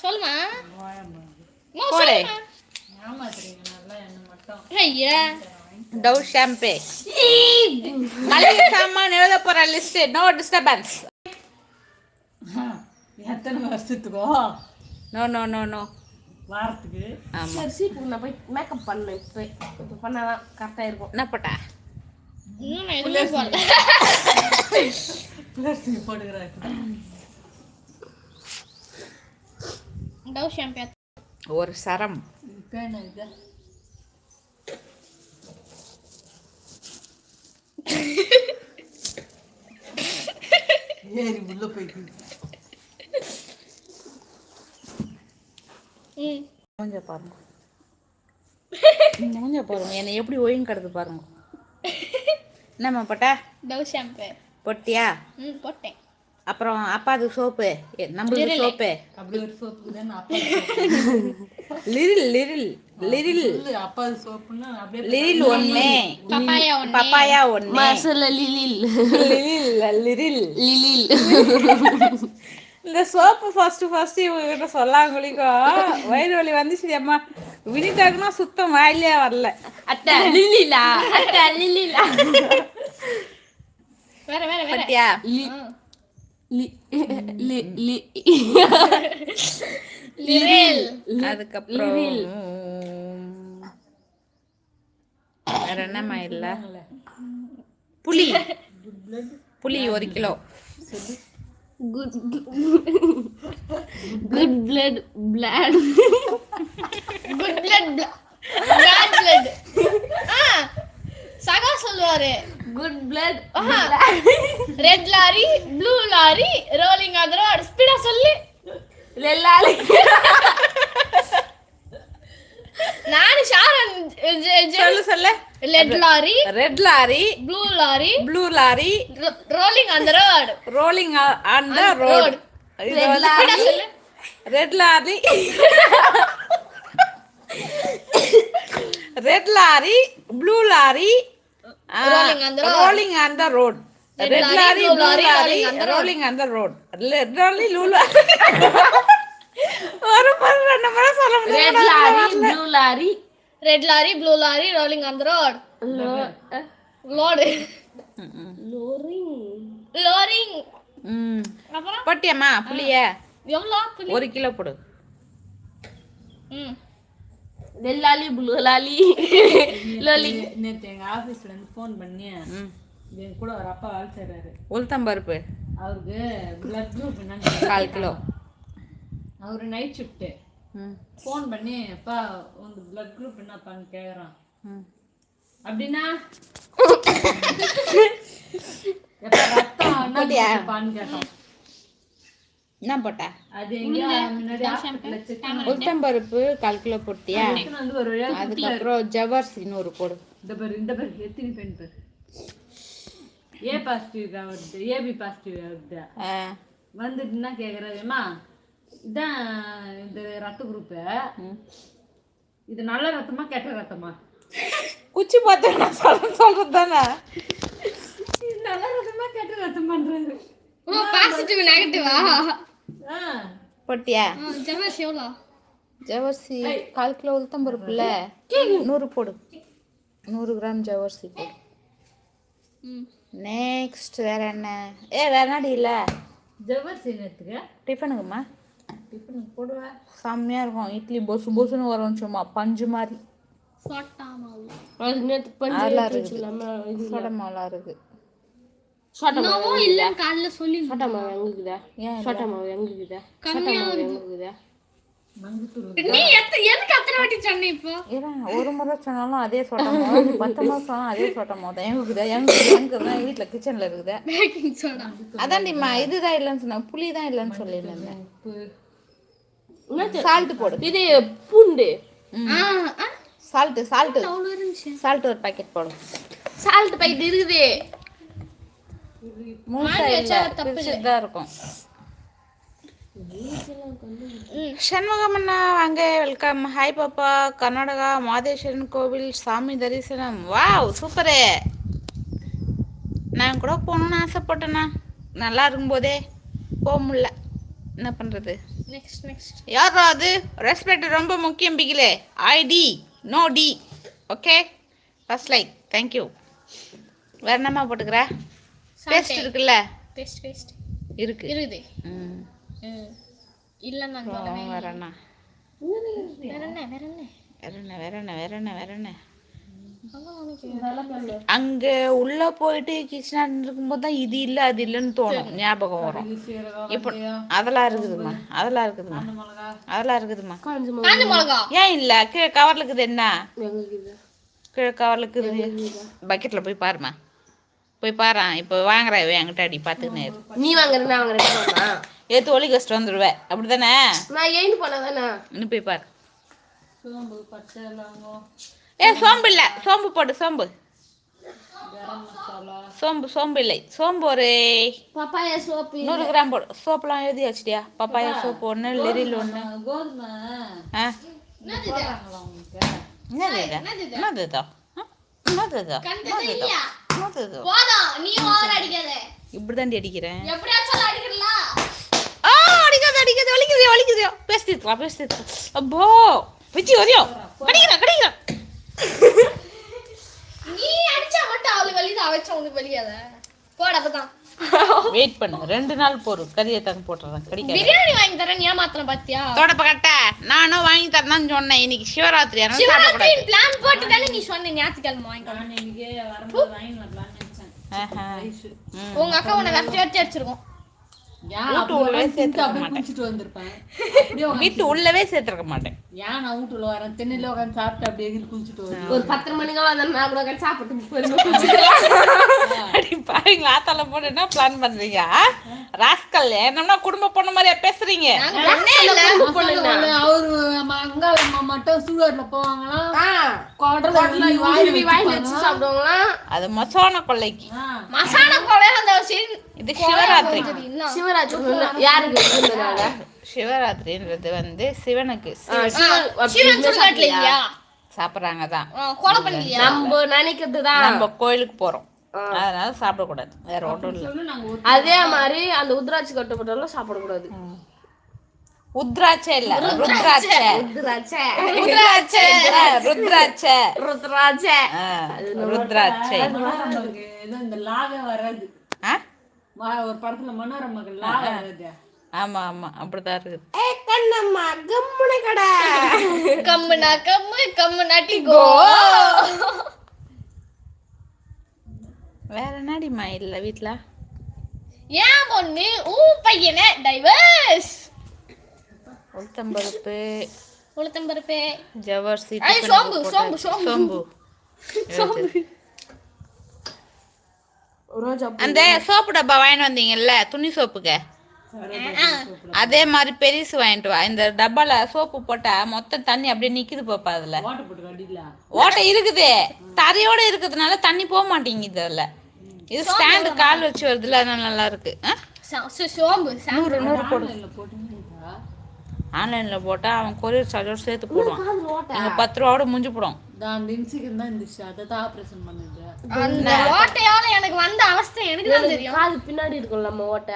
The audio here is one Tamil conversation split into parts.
சொல்லுமா? போடு. ஐயா. டவ் ஷாம்பே. மளிகை சாமான் எழுத லிஸ்ட் நோ டிஸ்டர்பன்ஸ் எத்தனை வருஷத்துக்கோ? நோ நோ நோ நோ வாரத்துக்கு? சரி நான் போய் மேக்கப் பண்ணேன் இப்போ இப்போ பண்ணாதான் கரெக்டாக இருக்கும். என்ன போட்டா? டவ் ஷாம்பு ஒரு சரம் என்ன இது ஏறி உள்ள போயிட்டு ம் மூஞ்ச பாருங்க மூஞ்ச பாருங்க என்னை எப்படி ஒழுங்கு கிடது பாருங்க என்னம்மா போட்டா டவ் ஷாம்பு பொட்டியா ம் போட்டேன் அப்புறம் அப்பாது சோப்பு. நம்மளுக்கு சோப்பு. அப்படி ஒரு சோப்புக்கு தான் அப்பா லிரில் லிரில் லிரில். அப்பா சோப்புன்னா அப்படியே லிரில் ஒண்ணு. பப்பாயா ஒன்று பப்பாயா ஒண்ணு. மசாலா லிலில் லிரில் லிரில். லிலில் இந்த சோப்பு ஃபர்ஸ்ட் ஃபர்ஸ்ட் இவங்க சொல்லாங்களுக்கும் வயிறு வலி வந்துச்சு அம்மா. வினிதாக்குனா சுத்தம் வாயிலே வரல. அட்டா லிலிலா அட்டா லிலிலா வேற வேற வேற. அதுக்கப்புறம் வேற என்னம்மா இல்ல? புளி. புளி ஒரு kilo. Good good blood blood good blood blood ஆ சகா சொல்லுவாரு. Good blood red lorry blue lorry rolling on road speedo சொல்லு. லெல்லாலி நான் ஷாரன் சொல்லு சொல்லு. Red lorry red lorry blue lorry blue lorry rolling on the road rolling on the road red lorry red lorry blue lorry rolling on the road Red red lorry blue. Rolling on the road red lorry blue lorry ஒரு முறை ரெண்டு முறை சொல்ல ரெட் முடியாது lorry blue lorry red lorry blue lorry rolling on the road load லோரிங் லோரிங் ம். அப்புறம்? போட்டியம்மா புளிய. எவ்வளோ புளி? ஒரு கிலோ போடு. ம். லெல்லாலி ப்ளூ லாலி நேற்று எங்கள் ஆஃபீஸில் இருந்து ஃபோன் பண்ணி ம் என் கூட ஒரு அப்பா வேலை செய்கிறாரு உளுத்தம்பருப்பு அவருக்கு பிளட் குரூப் என்னன்னு கால் கிலோ. அவர் நைட் ஷிஃப்ட்டு ம் ஃபோன் பண்ணி அப்பா உங்க பிளட் குரூப் என்னப்பான்னு கேட்குறான் ம் அப்படின்னா? ரத்தம் என்ன கேட்டோம் என்ன போட்ட? அது எங்கேயோ முன்னாடி ஹாஸ்பிட்டலில் செக் உளுத்தம்பருப்பு கால் கிலோ போட்டியா? வந்து ஒரு வழியா அதுக்கப்புறம் ஜவர்சி நூறு போடு. இந்த பேர் இந்த பேர் எத்தனை பெண் பேர். ஏ பாசிட்டிவ் வருது? ஏபி பாசிட்டிவ் வருது? ஆ, வந்துட்டுன்னா கேட்குறாருமா இதான் இந்த ரத்த குரூப்பு. இது நல்ல ரத்தமா கெட்ட ரத்தமா? குச்சி பார்த்து நான் சொல்ல சொல்றது தானே? இது நல்ல ரத்தமா கெட்ட ரத்தமான்றாரு. ஓ பாசிட்டிவ் நெகட்டிவா போட்டியா? ஜமஸ் எவ்வளோ? ஜவர்சி கால் கிலோ உளுத்தம்பருப்புல நூறு போடு. நூறு கிராம் ஜவர்சி போடு. நெக்ஸ்ட் வேற என்ன? ஏ வேற என்னடி இல்லை? ஜவ்வரிசி நேற்றுக்கு டிஃபனுக்குமா? டிஃபனுக்கு போடுவேன் செம்மையா இருக்கும். இட்லி பொசு பொசுன்னு வரும் சும்மா பஞ்சு மாதிரி. சோட்டா மாவு. நேற்று பஞ்சு அதெல்லாம் எடுத்து இருக்குது. வச்சுக்கலாமா இது சோட மாவுலாம் இருக்கு சோட்டா மாவு என்னவோ இல்லைன்னு காலைல சொல்லி சோட்டா மாவு எங்க இருக்குதா ஏன் சோட்டா மாவு எங்க இருக்குதா சோட்டா மாவு எங்க இருக்குதா மங்குத்தூர் நீ எதுக்கு அத்தனை வாட்டி சொன்ன இப்போ? ஏன்னா ஒரு முறை சொன்னாலும் அதே சோட்ட மாவு நீ பத்து மாதம் சொன்னாலும் அதே சோட்ட மாவு தான் எங்க இருக்குதா எங்க இருக்குது எங்க இருக்குதா வீட்டில் கிச்சனில் இருக்குதா அதான்டிம்மா இதுதான் இல்லைன்னு சொன்னேன் புளி தான் இல்லைன்னு சொல்லியிருந்தேன் உப்பு என்னது? சால்ட் போடு. இது பூண்டு. அவ்வளோ இருந்துச்சு. சால்ட் ஒரு பாக்கெட் போடும் சால்ட் பாக்கெட் இருக்குது. தான் இருக்கும். சண்முகம் அண்ணா வாங்க வெல்கம். ஹாய் பாப்பா. கர்நாடகா மாதேஸ்வரன் கோவில் சாமி தரிசனம். Wow super. நான் கூட போகணுன்னு ஆசைப்பட்டேண்ணா. நல்லா இருக்கும்போதே போக முடியல. என்ன பண்ணுறது நெக்ஸ்ட் நெக்ஸ்ட் யாரா அது? ரெஸ்பெக்ட் ரொம்ப முக்கியம் பிகிலே. ID no T okay first like thank you வேற என்னம்மா போட்டுக்கிற? பேஸ்ட் இருக்குல்ல? பேஸ்ட் பேஸ்ட் இருக்கு. இருக்குது. ம். இல்லை நான் அப்புறம் வேற என்ன? வேற என்ன வேற என்ன? வேற என்ன வேற என்ன வேற என்ன அங்க உள்ள போயிட்டு கிச்சனா இருக்கும்போது தான் இது இல்ல அது இல்லைன்னு தோணும். ஞாபகம் வரும். இப்போ அதெல்லாம் இருக்குதுமா அதெல்லாம் இருக்குதுமா அதெல்லாம் இருக்குதுமா ஏன் இல்ல? கீழே கவர்ல இருக்குது என்ன? கீழே கவர்ல இருக்குது. பக்கெட்ல போய் பாருமா போய் பாரு இப்போ வாங்குற என்கிட்ட அடி பார்த்துக்கினே. நீ வாங்குற நான் வாங்குறேன் ஏத்து ஒலி கஷ்டம் வந்துடுவேன் அப்படிதானே நான் ஏன் பண்ணதானே இன்னும் போய் பாரு. சோம்பு லவங்கம். ஏ சோம்பு இல்ல. சோம்பு போடு சோம்பு. சோம்பு சோம்பு இல்லை. சோம்பு ஒரு பப்பாயா சோப்பு. நூறு கிராம் போடு. சோப்புலாம் எழுதி வச்சிட்டியா? பப்பாயா சோப்பு ஒன்று லிரில் ஒன்று ஆ, என்னது என்னது? என்னது என்னது போதும். நீ ஓவர் அடிக்காத. இப்படி தாண்டி அடிக்கிறேன். எப்படியாச்சும் அடிக்கிறல ஆ அடிக்காத அடிக்காத. வலிக்குது வலிக்குது பேசிட்டு பேசிட்டு அப்போ வரையும் கடிக்கிறேன் கடிக்கிறேன். நீ அடிச்சா மட்டும் அவளுக்கு வலிது அவச்சா உனக்கு வலியாத? போட அப்பதான். வெயிட் பண்ணு. ரெண்டு நாள் போதும் கறியை தந்து போட்டுறேன். கடிக்காத. பிரியாணி வாங்கி தரேன். ஏமாத்தின பாத்தியா? தோடப்ப கட்ட. நானும் வாங்கி தரேன்னு சொன்னேன். இன்னைக்கு சிவராத்திரி. சிவராத்திரி பிளான் போட்டு தானே நீ சொன்ன. ஞாயிற்றுக்கிழமை வாங்கி தரேன். நான் இன்னைக்கு வரும்போது வாங்கி வரலாம்னு நினைச்சேன் ஆஹா. ரைஸ் உங்க அக்கா உன்னை வெட்டி வெட்டி அடிச்சிருக்கும் வீட்டு அப்படியே உள்ளே தின்னுட்டு சேர்த்துக்க அப்படியே மாட்டேன். வீட்டு உள்ளவே சேர்த்துருக்க மாட்டேன். ஏன் நான் வீட்டுல வரேன்? தென்னையில உட்காந்து சாப்பிட்டு அப்படியே குளிச்சுட்டு வருவேன் ஒரு பத்தரை மணிக்கு வந்தா நான் கூட உட்காந்து சாப்பிட்டு பாருங்க ஆத்தால போட்டு என்ன பிளான் பண்றீங்க ராஸ்கல் என்னன்னா குடும்ப பொண்ணு மாதிரியா பேசுறீங்க? அவரு அங்காள அம்மா மட்டும் வச்சு சாப்பிடுவாங்களாம் அது மொசோன கொள்ளைக்கு. மசாலா கொலை அந்த இது சிவராத்திரி. சிவராஜ் யாருக்கு சிவராத்திரின்றது வந்து சிவனுக்கு. சிவன். சுடுகாட்டுல இல்லையா? சாப்பிட்றாங்க தான். நம்ம நினைக்கிறது தான். நம்ம கோயிலுக்கு போறோம். அதனால சாப்பிடக்கூடாது. வேற ஒன்றும் இல்லை. அதே மாதிரி அந்த உத்ராட்சி கட்டப்பட்டாலும் சாப்பிடக்கூடாது. உத்ராட்சை இல்ல ருத்ராட்சை. உத்ராட்சை உத்ராட்சை. ஆ, ருத்ராட்சை. ருத்ராட்சை. ருத்ராட்சை. ஏதோ இந்த லாக வராது. ஒரு படத்துல மனோரமாக்கு லாக வராது. ஆமா ஆமா அப்படிதான் இருக்குது. ஏ கண்ணம்மா கம்முன கடை. கம்முனா கம்மு கம்மு நாட்டி கோ. வேற என்னடிமா இல்ல வீட்ல? ஏன் பொண்ணு? ஊ பையனை டைவர்ஸ் உளுத்தம்பருப்பு உளுத்தம் பருப்பே. ஜவர்சி சோம்பு. சோம்பு, சோம்பு. சோம்பு. ரோஜா அந்த சோப்பு டப்பா வாங்கிட்டு வந்தீங்கல்ல துணி சோப்புக்கு? அதே மாதிரி பெருசு வாங்கிட்டு வா. இந்த டப்பால சோப்பு போட்டா மொத்தம் தண்ணி அப்படியே நிக்குது பாப்பா அதுல. ஓட்டை இருக்குது. தரையோட இருக்கிறதுனால தண்ணி போக மாட்டேங்குது அதுல. இது ஸ்டாண்டு கால் வச்சு வருதுல அதனால நல்லா இருக்கு. சோம்பு நூறு நூறு போடு. இல்ல போட்டுருக்கா ஆன்லைன்ல போட்டா அவன் கொரியர் சார்ஜோட சேர்த்து போடுவான். எங்க பத்து ரூபாவோட முடிஞ்சு போடும். இன்சிக்கு தான் இருந்துச்சு. அதை தான் ஆப்ரேஷன் அந்த ஓட்டையால எனக்கு வந்த அவஸ்தை எனக்கு தான் தெரியும். காது பின்னாடி இருக்கும்ல நம்ம ஓட்ட.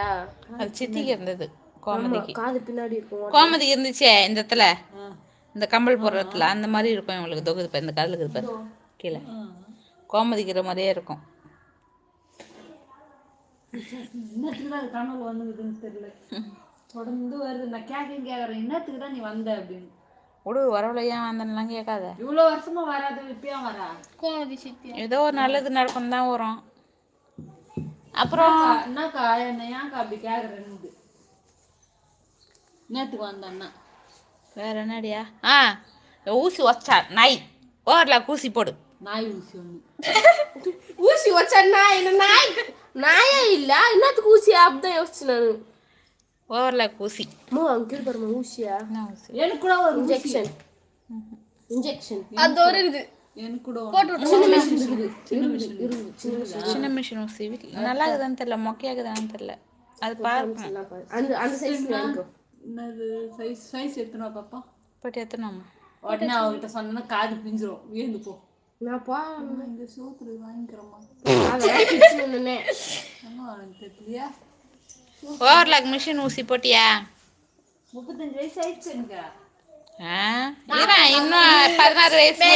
அது சித்திக்கு இருந்தது கோமதிக்கு. காது பின்னாடி இருக்கும் ஓட்டை. கோமதிக்கு இருந்துச்சே இந்த இடத்துல? இந்த கம்பல் போடுறதுல அந்த மாதிரி இருக்கும் இவங்களுக்கு. தொகுது பாரு, இந்த காலுக்கு இது பாரு. கீழே. கோமதிக்கிற மாதிரியே இருக்கும். என்னத்துக்கு தான் கனவு வந்துக்குதுன்னு தெரியல. தொடர்ந்து வருது. நான் கேட்க கேட்கறேன். என்னத்துக்கு தான் நீ வந்த அப்படின்னு. விடு வரவுல ஏன் வந்தேன்லாம் கேட்காத. இவ்வளவு வருஷமா வராது இப்பயா வரா? கோமதி சித்தி ஏதோ ஒரு நல்லது நடக்கும் தான் வரும். அப்புறம் என்னக்கா என்ன ஏன்க்கா அப்படி கேக்குறேன்னு நேத்துக்கு வந்தேன்னா. வேற என்னடியா? ஆ ஊசி வச்சா நாய் ஓரல ஊசி போடு. நாய் ஊசி ஒண்ணு ஊசி வச்சா நாய் என்ன நாய் நாயே இல்ல என்னத்துக்கு ஊசியா அப்படிதான் யோசிச்சு நானு ஓவர்ல ஊசி அம்மா அங்க பாருமா ஊசியா எனக்கு கூட ஒரு. இன்ஜெக்ஷன் இன்ஜெக்ஷன் அது ஒரு இது எனக்கு கூட சின்ன மிஷின் ஊசி நல்லா இருக்குதான்னு தெரியல மொக்கையாக்குதான்னு தெரியல அது பார்க்கணும் அந்த அந்த சைஸ் என்னது சைஸ் சைஸ் எத்தனை பாப்பா போயிட்டு எத்தனாமா உடனே அவகிட்ட சொன்னா காது பிஞ்சிரும் வியந்து போ நான் பா இந்த சோத்துல வாங்கிக்கிறோமா ஓவர்லாக் மிஷின் ஊசி போட்டியா முப்பத்தஞ்சு வயசு ஆயிடுச்சு எனக்கு இன்னும் பதினாறு வயசு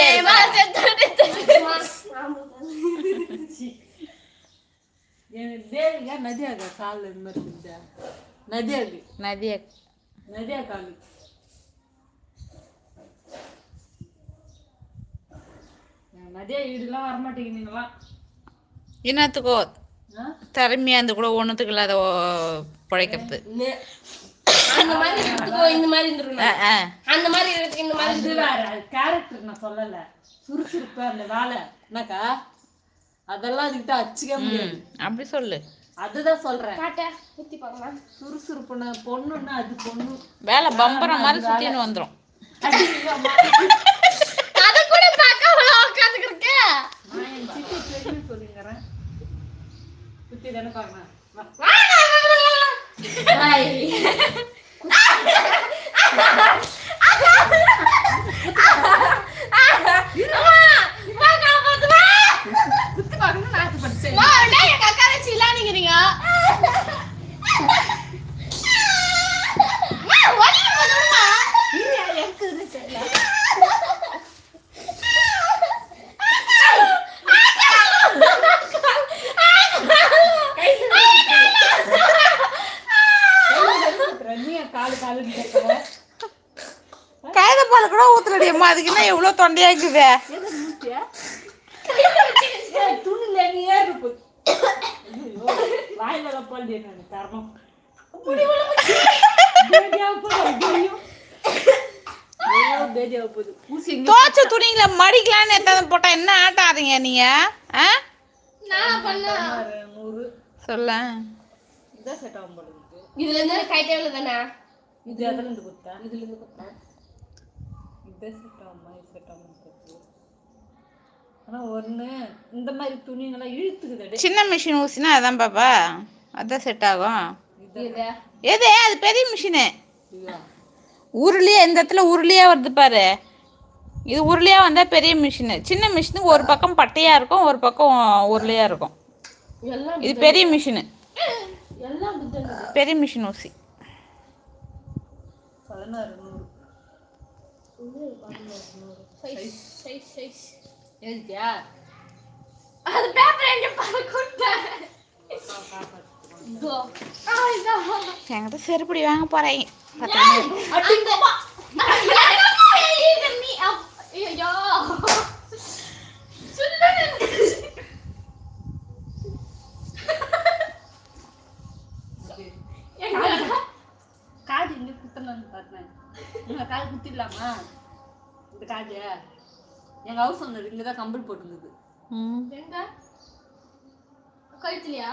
நதியாக கால் இந்த மாதிரி இருக்குதா நதியாகு நதியா நதியா வீடுலாம் வரமாட்டேங்க நீங்களாம் என்னத்துக்கோ? திறமையா இருந்து கூட ஒன்றுத்துக்கு இல்லாத ஓ- பிழைக்கிறது. அந்த மாதிரி இந்த மாதிரி இருந்திருக்கணும். அந்த மாதிரி இந்த மாதிரி அது வேற கேரக்டர் நான் சொல்லல. சுறுசுறுப்பா அந்த வேலை. என்னக்கா? அதெல்லாம் அதுக்கிட்ட அச்சுக்க முடியாது. அப்படி சொல்லு. அதுதான் சொல்றேன். காட்ட குத்தி பார்க்கலாம் சுறுசுறுப்புன பொண்ணுன்னா அது பொண்ணு. வேலை பம்பரம் மாதிரி சுத்தின்னு வந்துடும் அடிங்கம்மா. அத கூட பார்க்காம உட்காந்துக்கிருக்க நான் என் சித்தி பெரிய சொல்லிங்கிறேன் சுத்தி தானே குத்து படிச்சேன் அக்கா வச்சு இல்லாதீங்கிறீங்க ரம்யா காலு காலுன்னு கேட்கல காகித பால் கூட ஊத்துலடி அம்மா அதுக்கு என்ன எவ்வளோ தொண்டையா இருக்குது எது மூச்சியா துணில நீ ஏறு போய் வாய் வேலை போல்டி நான் தரணும் பேதியாக போகுது ஐயோ ஐயோ பேதியாக போகுது ஊசி இங்க தோச்ச துணிங்களை மடிக்கலான்னு எத்தாந்து போட்டா? என்ன ஆட்டம் ஆறீங்க நீங்க சொல்ல. இதுல இருந்து கைட்டே தானே இது எதுல இருந்து கொடுத்தா? இதுல இருந்து இதான் செட் ஆகுமா இது செட் ஆகும் ஆனா ஒண்ணு இந்த மாதிரி துணிங்கெல்லாம் இழுத்துக்குது சின்ன மிஷின் ஊசினா அதான் பாப்பா. அதான் செட் ஆகும். இது எது? அது பெரிய மிஷினு உருளியா இந்த இடத்துல உருளியா வருது பாரு. இது உருளியா வந்தா பெரிய மிஷினு சின்ன மிஷினுக்கு ஒரு பக்கம் பட்டையா இருக்கும் ஒரு பக்கம் உருளையா இருக்கும். இது பெரிய மிஷினு பெரிய மிஷின் ஊசி பதினாறு நூறு சைஸ் சைஸ் சைஸ் எழுதியா அது பேப்பர் எங்க இதோ என்கிட்ட செருப்படி வாங்க போறேன் ஐயோ சொல்லுங்க காது காது இங்க குத்தணும்னு பார்த்தேன் காது குத்திடலாமா? இந்த காது எங்க ஹவுஸ் ஓனர் இங்க தான் கம்பல் போட்டுருந்தது. எங்க கழுத்துலையா.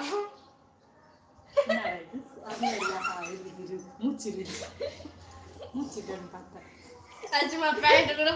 மூச்சு. மூச்சு பார்த்தேன். அஜுமா பேண்ட் கூட.